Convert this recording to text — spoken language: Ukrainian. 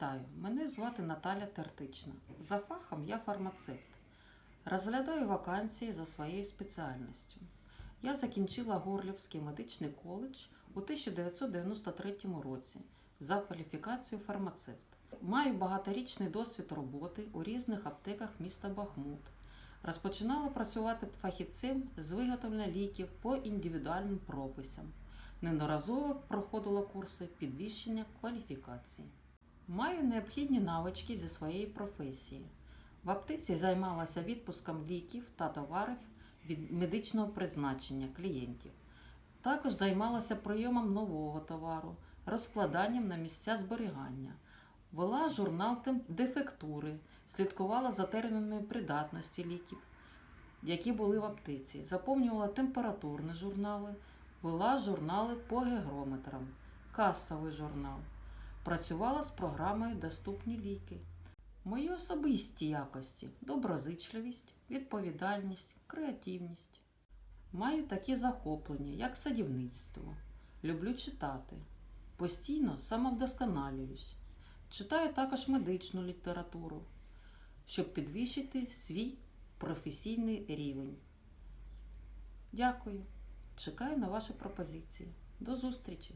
Вітаю! Мене звати Наталя Тертична. За фахом я фармацевт. Розглядаю вакансії за своєю спеціальністю. Я закінчила Горлівський медичний коледж у 1993 році за кваліфікацією фармацевт. Маю багаторічний досвід роботи у різних аптеках міста Бахмут. Розпочинала працювати фахівцем з виготовлення ліків по індивідуальним прописам. Неодноразово проходила курси підвищення кваліфікації. Маю необхідні навички зі своєї професії. В аптеці займалася відпуском ліків та товарів від медичного призначення клієнтів. Також займалася прийомом нового товару, розкладанням на місця зберігання, вела журнал дефектури, слідкувала за термінами придатності ліків, які були в аптеці, заповнювала температурні журнали, вела журнали по гігрометрам, касовий журнал. Працювала з програмою Доступні ліки. Мої особисті якості доброзичливість, відповідальність, креативність. Маю такі захоплення, як садівництво. Люблю читати. Постійно самовдосконалююсь. Читаю також медичну літературу, щоб підвищити свій професійний рівень. Дякую. Чекаю на ваші пропозиції. До зустрічі!